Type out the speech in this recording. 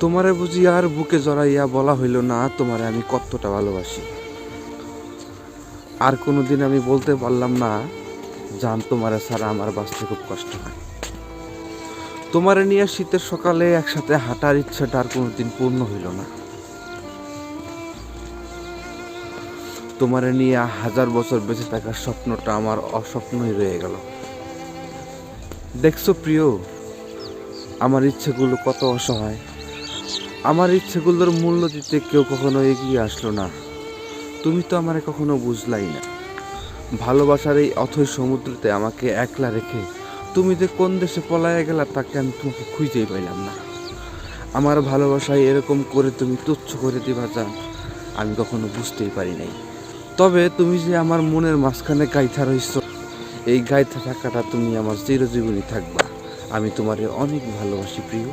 তোমারে বুঝি আর বুকে জড়াইয়া বলা হইল না, তোমারে আমি কতটা ভালোবাসি। আর কোনোদিন আমি বলতে পারলাম না, জান তোমারে ছাড়া আমার বাঁচতে খুব কষ্ট হয়। তোমারে নিয়ে শীতের সকালে একসাথে হাঁটার ইচ্ছাটা আর কোনো দিন পূর্ণ হইল না। তোমারে নিয়ে হাজার বছর বেঁচে থাকার স্বপ্নটা আমার অস্বপ্নই রয়ে গেল। দেখছ প্রিয়, আমার ইচ্ছেগুলো কত অসহায়। আমার ইচ্ছেগুলোর মূল্য দিতে কেউ কখনো এগিয়ে আসলো না। তুমি তো আমারে কখনো বুঝলাই না। ভালোবাসার এই অথৈ সমুদ্রতে আমাকে একলা রেখে তুমি যে কোন দেশে পলায় গেলা তাকে আমি তোমাকে খুঁজেই পাইলাম না। আমার ভালোবাসায় এরকম করে তুমি তুচ্ছ করে দিবা যা আমি কখনো বুঝতেই পারি নাই। তবে তুমি যে আমার মনের মাঝখানে গাইথা রইছ, এই গাইথা থাকাটা তুমি আমার চিরজীবনী থাকবা। আমি তোমারে অনেক ভালোবাসি, প্রিয়।